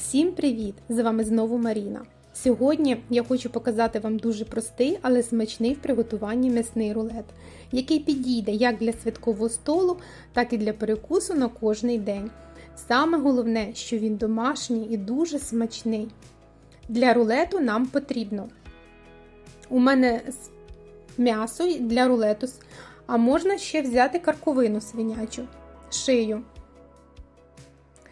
Всім привіт! З вами знову Маріна. Сьогодні я хочу показати вам дуже простий, але смачний в приготуванні м'ясний рулет, який підійде як для святкового столу, так і для перекусу на кожний день. Саме головне, що він домашній і дуже смачний. Для рулету нам потрібно. У мене м'ясо для рулету, а можна ще взяти карковину свинячу, шию,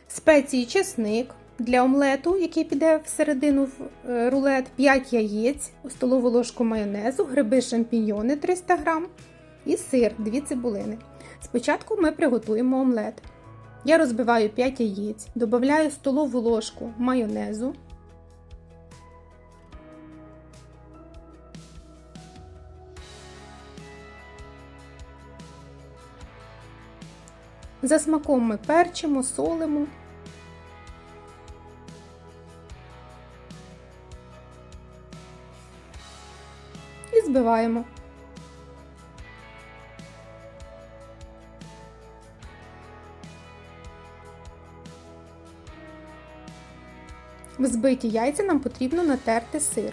спеції чесник для омлету, який піде всередину в е, рулет, 5 яєць, столову ложку майонезу, гриби шампіньйони 300 г і сир 2 цибулини. Спочатку ми приготуємо омлет. Я розбиваю 5 яєць, додаю столову ложку майонезу, За смаком ми перчимо, солимо. Збиваємо. В збиті яйця нам потрібно натерти сир.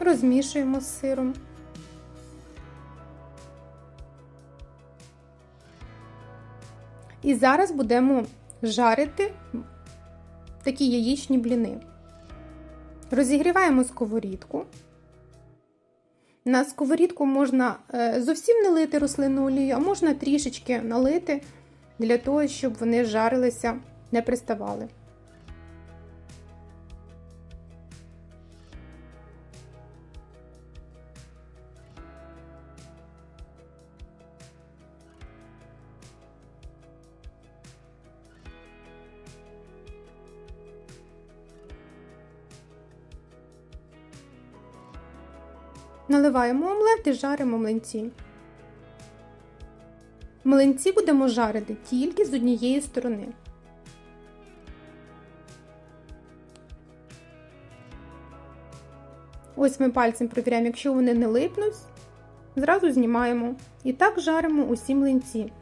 Розмішуємо з сиром. І зараз будемо жарити такі яєчні бліни. Розігріваємо сковорідку. На сковорідку можна е, зовсім не лити рослинну олію, а можна трішечки налити для того, щоб вони жарилися, не приставали. Наливаємо омлет і жаримо млинці. Млинці будемо жарити тільки з однієї сторони. Ось ми пальцем провіряємо, якщо вони не липнуть, зразу знімаємо. І так жаримо усі млинці.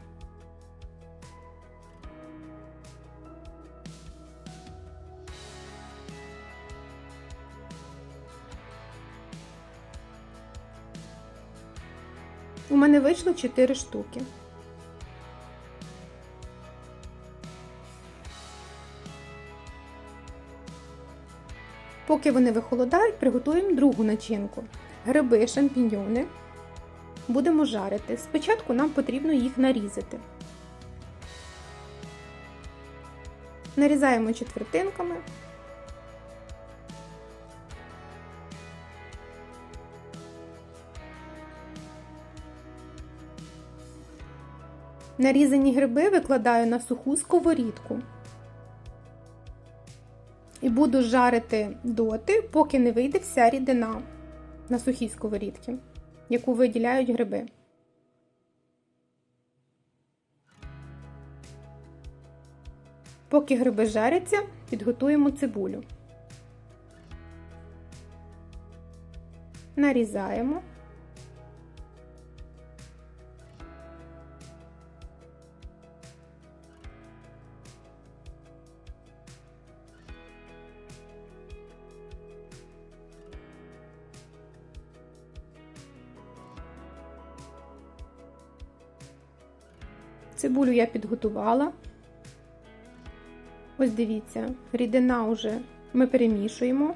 Вийшло 4 штуки. Поки вони вихолодають, приготуємо другу начинку. Гриби, шампіньйони будемо жарити. Спочатку нам потрібно їх нарізати. Нарізаємо четвертинками. Нарізані гриби викладаю на суху сковорідку. І буду жарити доти, поки не вийде вся рідина на сухій сковорідці, яку виділяють гриби. Поки гриби жаряться, підготуємо цибулю. Нарізаємо. Цибулю я підготувала. Ось дивіться, рідина вже ми перемішуємо,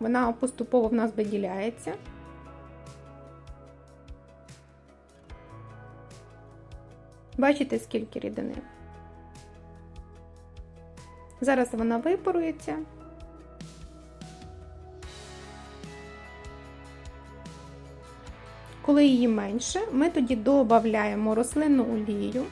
вона поступово в нас виділяється. Бачите, скільки рідини? Зараз вона випарується. Коли її менше, ми тоді додаємо рослинну олію.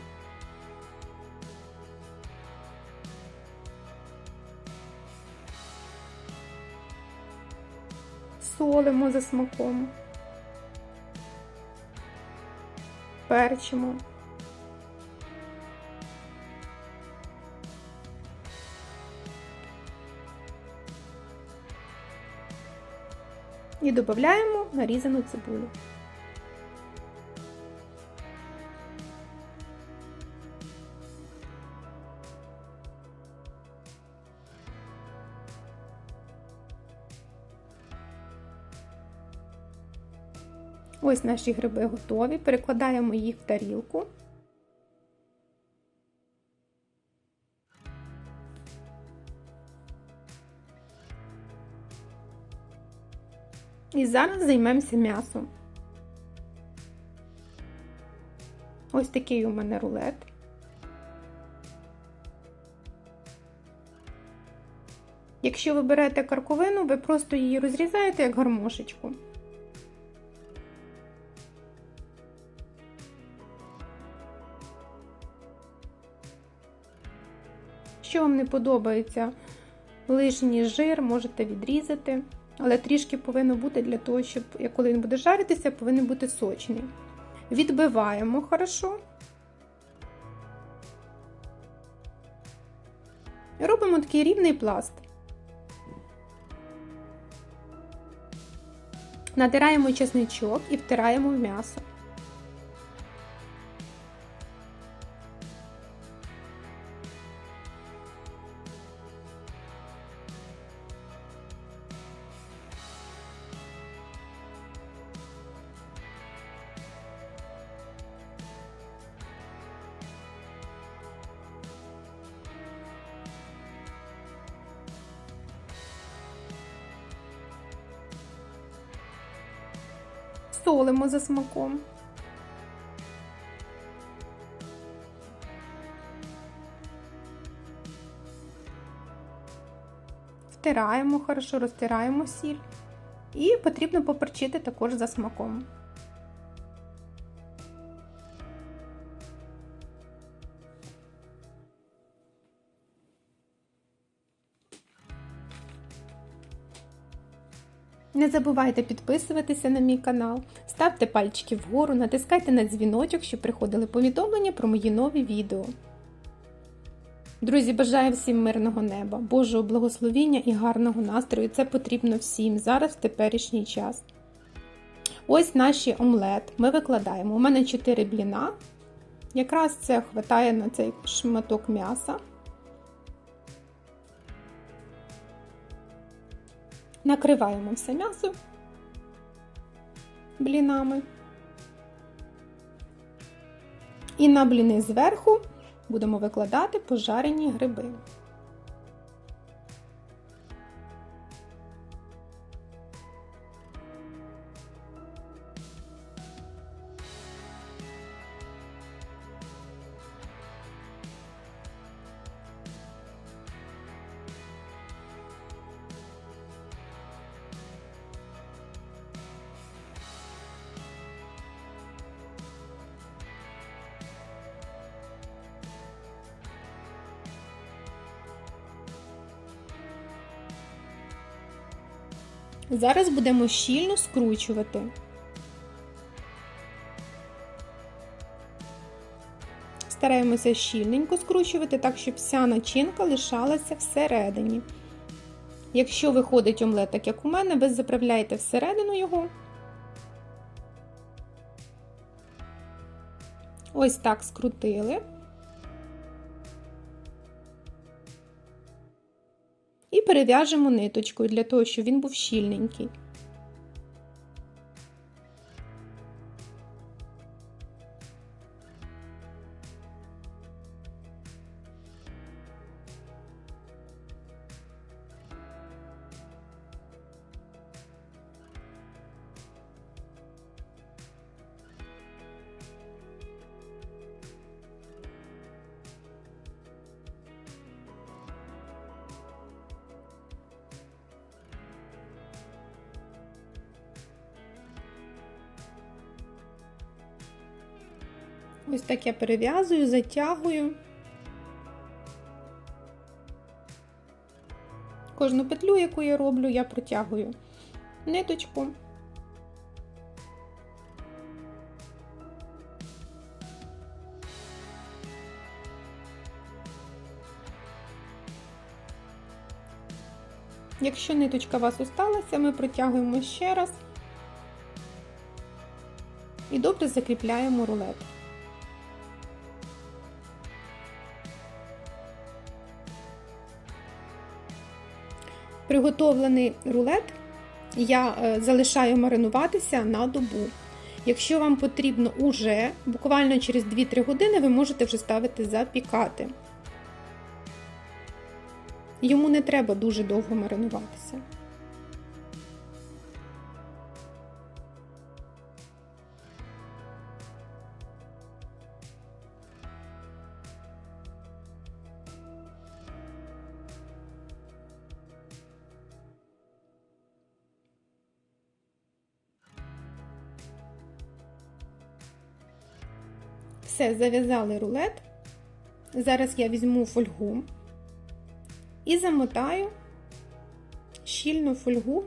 Солимо за смаком, перчимо. І додаємо нарізану цибулю. Ось наші гриби готові. Перекладаємо їх в тарілку. І зараз займемося м'ясом. Ось такий у мене рулет. Якщо ви берете карковину, ви просто її розрізаєте як гармошечку. Вам не подобається лишній жир, можете відрізати, але трішки повинно бути для того, щоб коли він буде жаритися, повинен бути сочний. Відбиваємо хорошо. Робимо такий рівний пласт. Натираємо чесничок і втираємо в м'ясо. Солимо за смаком. Втираємо, хорошо розтираємо сіль. І потрібно поперчити також за смаком. Не забувайте підписуватися на мій канал, ставте пальчики вгору, натискайте на дзвіночок, щоб приходили повідомлення про мої нові відео. Друзі, бажаю всім мирного неба, Божого благословіння і гарного настрою. Це потрібно всім зараз в теперішній час. Ось наш омлет. Ми викладаємо. У мене 4 бліна. Якраз це хватає на цей шматок м'яса. Накриваємо все м'ясо блінами. І на бліни зверху будемо викладати пожарені гриби. Зараз будемо щільно скручувати. Стараємося щільненько скручувати, так, щоб вся начинка лишалася всередині. Якщо виходить омлет, так як у мене, ви заправляєте всередину його. Ось так скрутили. Перев'яжемо ниточкою для того, щоб він був щільненький. Ось так я перев'язую, затягую. Кожну петлю, яку я роблю, я протягую ниточку. Якщо ниточка у вас осталася, ми протягуємо ще раз і добре закріпляємо рулет. Приготовлений рулет я е, залишаю маринуватися на добу. Якщо вам потрібно уже, буквально через 2-3 години ви можете вже ставити запікати. Йому не треба дуже довго маринуватися. Все, зав'язали рулет. Зараз я візьму фольгу і замотаю щільну фольгу.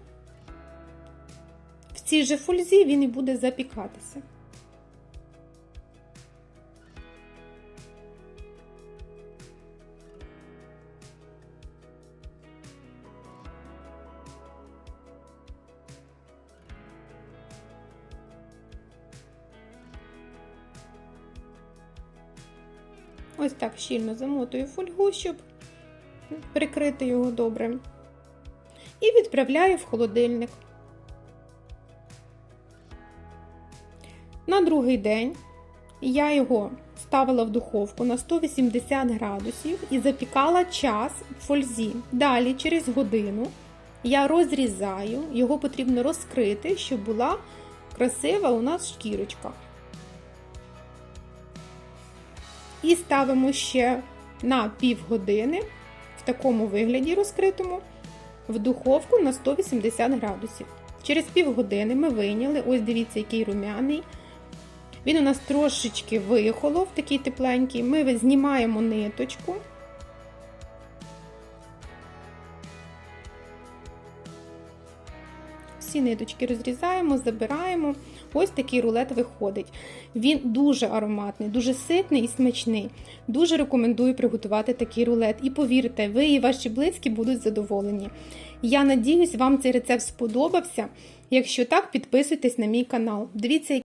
В цій же фользі він і буде запікатися. Ось так щільно замотую фольгу, щоб прикрити його добре. І відправляю в холодильник. На другий день я його ставила в духовку на 180 градусів і запікала час в фользі. Далі, через годину, я розрізаю, його потрібно розкрити, щоб була красива у нас шкірочка. І ставимо ще на півгодини в такому вигляді розкритому в духовку на 180 градусів. Через півгодини ми вийняли, ось дивіться, який рум'яний. Він у нас трошечки вихолов, такий тепленький. Ми знімаємо ниточку. Всі ниточки розрізаємо, забираємо. Ось такий рулет виходить. Він дуже ароматний, дуже ситний і смачний. Дуже рекомендую приготувати такий рулет. І повірте, ви і ваші близькі будуть задоволені. Я надіюсь, вам цей рецепт сподобався. Якщо так, підписуйтесь на мій канал. Дивіться,